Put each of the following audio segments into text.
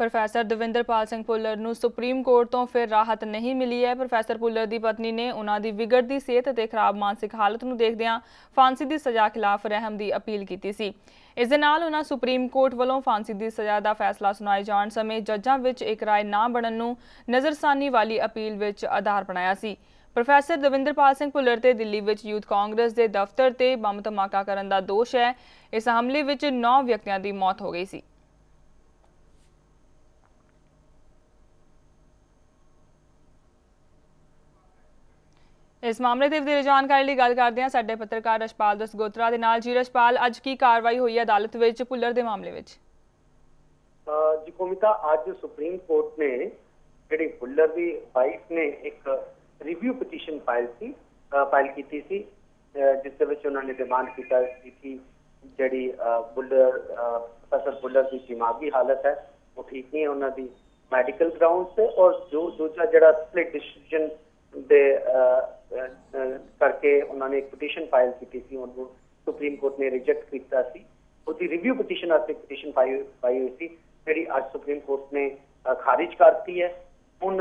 Professor Davinderpal Singh Bhullar ਨੂੰ supreme court ਤੋਂ ਫਿਰ ਰਾਹਤ ਨਹੀਂ ਮਿਲੀ ਹੈ। ਪ੍ਰੋਫੈਸਰ ਭੁੱਲਰ ਦੀ ਪਤਨੀ ਨੇ ਉਹਨਾਂ ਦੀ ਵਿਗੜਦੀ ਸਿਹਤ ਅਤੇ ਖਰਾਬ ਮਾਨਸਿਕ ਹਾਲਤ ਨੂੰ ਦੇਖਦਿਆਂ ਫਾਂਸੀ ਦੀ ਸਜ਼ਾ ਖਿਲਾਫ ਰਹਿਮ ਦੀ ਅਪੀਲ ਕੀਤੀ ਸੀ। ਇਸ ਦੇ ਨਾਲ ਉਹਨਾਂ ਸੁਪਰੀਮ ਕੋਰਟ ਵੱਲੋਂ ਫਾਂਸੀ ਦੀ ਸਜ਼ਾ ਦਾ ਫੈਸਲਾ ਸੁਣਾਏ ਜਾਣ ਸਮੇਂ ਜੱਜਾਂ ਵਿੱਚ ਇੱਕ ਰਾਏ ਨਾ ਬਣਨ ਨੂੰ ਨਜ਼ਰਸਾਨੀ ਵਾਲੀ ਅਪੀਲ ਵਿੱਚ ਆਧਾਰ ਬਣਾਇਆ ਸੀ। ਪ੍ਰੋਫੈਸਰ ਦਵਿੰਦਰਪਾਲ ਸਿੰਘ ਭੁੱਲਰ ਤੇ ਦਿੱਲੀ ਵਿੱਚ ਯੂਥ ਕਾਂਗਰਸ ਦੇ ਦਫ਼ਤਰ ਤੇ ਬੰਬ ਧਮਾਕਾ ਕਰਨ ਦਾ ਦੋਸ਼ ਹੈ। ਇਸ ਹਮਲੇ ਵਿੱਚ 9 ਵਿਅਕਤੀਆਂ ਦੀ ਮੌਤ ਹੋ ਗਈ ਸੀ। ਇਸ ਮਾਮਲੇ ਤੇ ਵਧੇਰੇ ਜਾਣਕਾਰੀ ਲਈ ਗੱਲ ਕਰਦੇ ਹਾਂ ਸਾਡੇ ਪੱਤਰਕਾਰ ਰਸ਼ਪਾਲ ਦਸਗੋਤਰਾ ਦੇ ਨਾਲ। ਜੀ ਰਸ਼ਪਾਲ ਅੱਜ ਕੀ ਕਾਰਵਾਈ ਹੋਈ ਹੈ ਅਦਾਲਤ ਵਿੱਚ ਭੁੱਲਰ ਦੇ ਮਾਮਲੇ ਵਿੱਚ? ਜੀ ਕੋਮਿਤਾ, ਅੱਜ ਸੁਪਰੀਮ ਕੋਰਟ ਨੇ ਜਿਹੜੀ ਬੁੱਲਰ ਦੀ ਵਾਈਫ ਨੇ ਇੱਕ ਰਿਵਿਊ ਪਟੀਸ਼ਨ ਫਾਈਲ ਸੀ ਫਾਈਲ ਕੀਤੀ ਸੀ ਜਿਸ ਦੇ ਵਿੱਚ ਉਹਨਾਂ ਨੇ ਡਿਮਾਂਡ ਕੀਤਾ ਸੀ ਜਿਹੜੀ ਬੁੱਲਰ ਪ੍ਰੋਫੈਸਰ ਬੁੱਲਰ ਦੀ ਦਿਮਾਗੀ ਹਾਲਤ ਹੈ, ਉਹ ਠੀਕ ਨਹੀਂ ਹੈ, ਉਹਨਾਂ ਦੀ ਮੈਡੀਕਲ ਗਰਾਊਂਡ ਤੇ ਔਰ ਜੋ ਦੂਜਾ ਜਿਹੜਾ ਸਪਲਿਟ ਡਿਸੀਜਨ ਦੇ ਕਰਕੇ ਉਹਨਾਂ ਨੇ ਇੱਕ ਪਟੀਸ਼ਨ ਫਾਈਲ ਕੀਤੀ ਸੀ, ਉਹਨੂੰ ਸੁਪਰੀਮ ਕੋਰਟ ਨੇ ਰਿਜੈਕਟ ਕੀਤਾ ਸੀ। ਉਹਦੀ ਰਿਵਿਊ ਪਟੀਸ਼ਨ ਵਾਸਤੇ ਪਟੀਸ਼ਨ ਪਾਈ ਪਾਈ ਹੋਈ ਸੀ, ਜਿਹੜੀ ਅੱਜ ਸੁਪਰੀਮ ਕੋਰਟ ਨੇ ਖਾਰਿਜ ਕਰਤੀ ਹੈ। ਹੁਣ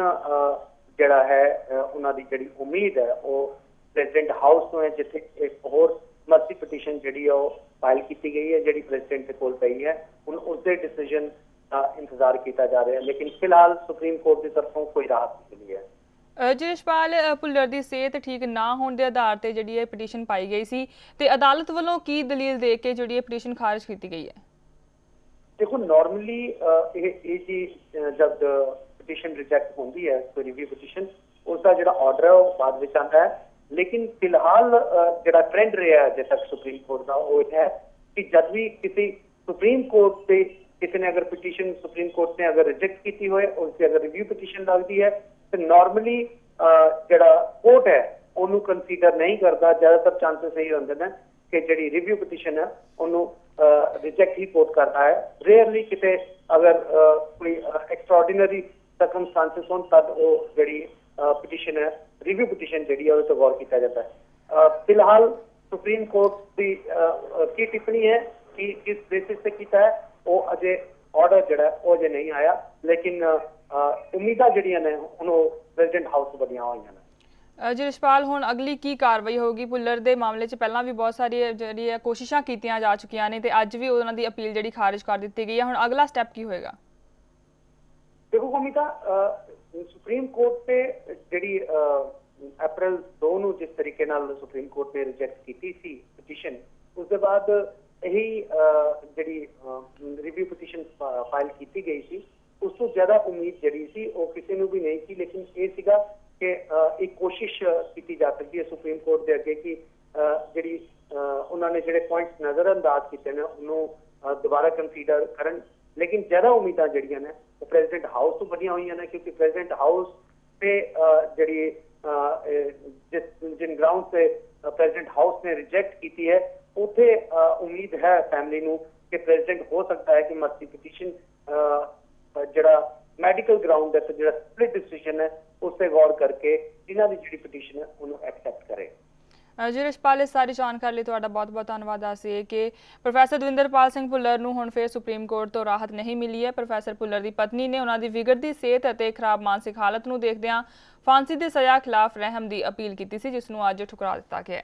ਜਿਹੜਾ ਹੈ ਉਹਨਾਂ ਦੀ ਜਿਹੜੀ ਉਮੀਦ ਹੈ, ਉਹ ਪ੍ਰੈਜ਼ੀਡੈਂਟ ਹਾਊਸ ਤੋਂ ਹੈ, ਜਿੱਥੇ ਇੱਕ ਹੋਰ ਮਰਸੀ ਪਟੀਸ਼ਨ ਜਿਹੜੀ ਹੈ, ਉਹ ਫਾਈਲ ਕੀਤੀ ਗਈ ਹੈ, ਜਿਹੜੀ ਪ੍ਰੈਜ਼ੀਡੈਂਟ ਦੇ ਕੋਲ ਪਈ ਹੈ। ਹੁਣ ਉਸ ਦੇ ਡਿਸੀਜਨ ਦਾ ਇੰਤਜ਼ਾਰ ਕੀਤਾ ਜਾ ਰਿਹਾ ਹੈ, ਲੇਕਿਨ ਫਿਲਹਾਲ ਸੁਪਰੀਮ ਕੋਰਟ ਦੀ ਤਰਫੋਂ ਕੋਈ ਰਾਹਤ ਨਹੀਂ ਮਿਲੀ ਹੈ। ਅ, ਜੀ ਭੁੱਲਰ ਦੀ ਸਿਹਤ ਠੀਕ ਨਾ ਹੋਣ ਦੇ ਆਧਾਰ ਤੇ ਜਿਹੜੀ ਇਹ ਪਟੀਸ਼ਨ ਪਾਈ ਗਈ ਸੀ ਤੇ ਅਦਾਲਤ ਵੱਲੋਂ ਕੀ ਦਲੀਲ ਦੇ ਕੇ ਜਿਹੜੀ ਇਹ ਪਟੀਸ਼ਨ ਖਾਰਜ ਕੀਤੀ ਗਈ ਹੈ? ਦੇਖੋ ਨਾਰਮਲੀ ਇਹ ਇਹ ਜੀ ਜਦ ਪਟੀਸ਼ਨ ਰਿਜੈਕਟ ਹੁੰਦੀ ਹੈ ਕੋਈ ਰਿਵਿਊ ਪਟੀਸ਼ਨ ਉਸ ਦਾ ਜਿਹੜਾ ਆਰਡਰ ਹੈ ਉਹ ਬਾਅਦ ਵਿੱਚ ਆਉਂਦਾ ਹੈ। ਲੇਕਿਨ ਫਿਲਹਾਲ ਜਿਹੜਾ ਟ੍ਰੈਂਡ ਰਿਹਾ ਹੈ ਅਜੇ ਤੱਕ ਸੁਪਰੀਮ ਕੋਰਟ ਦਾ ਉਹ ਇਹ ਹੈ ਕਿ ਜਦ ਵੀ ਕਿਸੇ ਸੁਪਰੀਮ ਕੋਰਟ ਤੇ ਕਿਸੇ ਨੇ ਅਗਰ ਪਟੀਸ਼ਨ ਸੁਪਰੀਮ ਕੋਰਟ ਨੇ ਅਗਰ ਰਿਜੈਕਟ ਕੀਤੀ ਹੋਏ ਉਸ ਦੀ ਅਗਰ ਰਿਵਿਊ ਪਟੀਸ਼ਨ ਲੱਗਦੀ ਹੈ ਤੇ ਨਾਰਮਲੀ ਜਿਹੜਾ ਕੋਰਟ ਹੈ ਉਹਨੂੰ ਕੰਸੀਡਰ ਨਹੀਂ ਕਰਦਾ। ਜ਼ਿਆਦਾਤਰ ਚਾਂਸਸ ਇਹੀ ਹੁੰਦੇ ਨੇ ਕਿ ਜਿਹੜੀ ਰਿਵਿਊ ਪਟੀਸ਼ਨ ਹੈ ਉਹਨੂੰ ਰਿਜੈਕਟ ਹੀ ਕੋਰਟ ਕਰਦਾ ਹੈ। ਰੇਅਰਲੀ ਕਿਤੇ ਅਗਰ ਕੋਈ ਐਕਸਟਰਾਆਰਡੀਨਰੀ ਸਰਕਮਸਟੈਂਸਸ ਹੋਣ ਤਦ ਉਹ ਜਿਹੜੀ ਪਟੀਸ਼ਨ ਹੈ ਰਿਵਿਊ ਪਟੀਸ਼ਨ ਜਿਹੜੀ ਹੈ ਉਹ ਤੇ ਗੌਰ ਕੀਤਾ ਜਾਂਦਾ ਹੈ। ਅਹ, ਫਿਲਹਾਲ ਸੁਪਰੀਮ ਕੋਰਟ ਦੀ ਅਹ, ਕੀ ਟਿੱਪਣੀ ਹੈ ਕਿ ਕਿਸ ਬੇਸਿਸ ਤੇ ਕੀਤਾ ਹੈ ਉਹ ਅਜੇ ਆਰਡਰ ਜਿਹੜਾ ਉਹ ਅਜੇ ਨਹੀਂ ਆਇਆ। ਲੇਕਿਨ ਉਮੀਦਾਂ ਜਿਹੜੀਆਂ ਨੇ ਹੁਣ ਉਹ ਪ੍ਰੈਜ਼ੀਡੈਂਟ ਹਾਊਸ ਬਣੀਆਂ ਹੋਈਆਂ ਨੇ। ਅ, ਜੀ ਰਸ਼ਪਾਲ ਹੁਣ ਅਗਲੀ ਕੀ ਕਾਰਵਾਈ ਹੋਊਗੀ? ਭੁੱਲਰ ਦੇ ਮਾਮਲੇ 'ਚ ਪਹਿਲਾਂ ਵੀ ਬਹੁਤ ਸਾਰੀ ਜਿਹੜੀ ਹੈ ਕੋਸ਼ਿਸ਼ਾਂ ਕੀਤੀਆਂ ਜਾ ਚੁੱਕੀਆਂ ਨੇ ਤੇ ਅੱਜ ਵੀ ਉਹਨਾਂ ਦੀ ਅਪੀਲ ਜਿਹੜੀ ਖਾਰਜ ਕਰ ਦਿੱਤੀ ਗਈ ਹੈ ਹੁਣ ਅਗਲਾ ਸਟੈਪ ਕੀ ਹੋਏਗਾ? ਦੇਖੋ ਕਮਿਤਾ ਸੁਪਰੀਮ ਕੋਰਟ ਤੇ ਜਿਹੜੀ ਅਪ੍ਰੈਲ 2 ਨੂੰ ਜਿਸ ਤਰੀਕੇ ਨਾਲ ਸੁਪਰੀਮ ਕੋਰਟ ਨੇ ਰਿਜੈਕਟ ਕੀਤੀ ਸੀ ਪਟੀਸ਼ਨ ਉਸ ਦੇ ਬਾਅਦ ਇਹੀ ਜਿਹੜੀ ਰਿਵਿਊ ਪਟੀਸ਼ਨ ਫਾਈਲ ਕੀਤੀ ਗਈ ਸੀ। ਤੋਂ ਜ਼ਿਆਦਾ ਉਮੀਦ ਜਿਹੜੀ ਸੀ ਉਹ ਕਿਸੇ ਨੂੰ ਵੀ ਨਹੀਂ ਸੀ ਲੇਕਿਨ ਇਹ ਸੀਗਾ ਕਿ ਇੱਕ ਕੋਸ਼ਿਸ਼ ਕੀਤੀ ਜਾ ਸਕਦੀ ਹੈ ਸੁਪਰੀਮ ਕੋਰਟ ਦੇ ਅੱਗੇ ਕਿ ਜਿਹੜੀ ਅਹ, ਉਹਨਾਂ ਨੇ ਜਿਹੜੇ ਪੁਆਇੰਟਸ ਨਜ਼ਰਅੰਦਾਜ਼ ਕੀਤੇ ਨੇ ਉਹਨੂੰ ਦੁਬਾਰਾ ਕੰਸੀਡਰ ਕਰਨ। ਲੇਕਿਨ ਜ਼ਿਆਦਾ ਉਮੀਦਾਂ ਜਿਹੜੀਆਂ ਨੇ ਉਹ ਪ੍ਰੈਜ਼ੀਡੈਂਟ ਹਾਊਸ ਤੋਂ ਬਣੀਆਂ ਹੋਈਆਂ ਨੇ ਕਿਉਂਕਿ ਪ੍ਰੈਜ਼ੀਡੈਂਟ ਹਾਊਸ ਤੇ ਅਹ, ਜਿਹੜੀ ਅਹ, ਇਹ ਜਿਸ ਜਿਨ ਗਰਾਊਂਡ ਤੇ ਪ੍ਰੈਜ਼ੀਡੈਂਟ ਹਾਊਸ ਨੇ ਰਿਜੈਕਟ ਕੀਤੀ ਹੈ ਉਥੇ ਉਮੀਦ ਹੈ ਫੈਮਿਲੀ ਨੂੰ ਕਿ ਪ੍ਰੈਜ਼ੀਡੈਂਟ ਹੋ ਸਕਦਾ ਹੈ ਕਿ ਮਰਸੀ ਮੈਡੀਕਲ ਗਰਾਊਂਡ ਤੇ ਜਿਹੜਾ ਸਪਲਿਟ ਡਿਸੀਜਨ ਹੈ ਉਸ ਤੇ ਗੌਰ ਕਰਕੇ ਇਹਨਾਂ ਦੀ ਜਿਹੜੀ ਪਟੀਸ਼ਨ ਹੈ, ਉਹਨੂੰ ਐਕਸੈਪਟ ਕਰੇ। ਜੀ ਰਸ਼ਪਾਲ ਇਸ ਸਾਰੀ ਜਾਣਕਾਰੀ ਲਈ ਤੁਹਾਡਾ ਬਹੁਤ-ਬਹੁਤ ਧੰਨਵਾਦ। ਦੱਸਿਏ ਕਿ ਪ੍ਰੋਫੈਸਰ ਦਵਿੰਦਰਪਾਲ ਸਿੰਘ ਭੁੱਲਰ ਨੂੰ ਹੁਣ ਫੇਰ ਸੁਪਰੀਮ ਕੋਰਟ ਤੋਂ ਰਾਹਤ ਨਹੀਂ ਮਿਲੀ ਹੈ। ਪ੍ਰੋਫੈਸਰ ਭੁੱਲਰ ਦੀ ਪਤਨੀ ਨੇ ਉਹਨਾਂ ਦੀ ਵਿਗੜਦੀ ਸਿਹਤ ਅਤੇ ਖਰਾਬ ਮਾਨਸਿਕ ਹਾਲਤ ਨੂੰ ਦੇਖਦਿਆਂ ਫਾਂਸੀ ਦੀ ਸਜ਼ਾ ਖਿਲਾਫ ਰਹਿਮ ਦੀ ਅਪੀਲ ਕੀਤੀ ਸੀ, ਜਿਸ ਨੂੰ ਅੱਜ ਠੁਕਰਾ ਦਿੱਤਾ ਗਿਆ ਹੈ।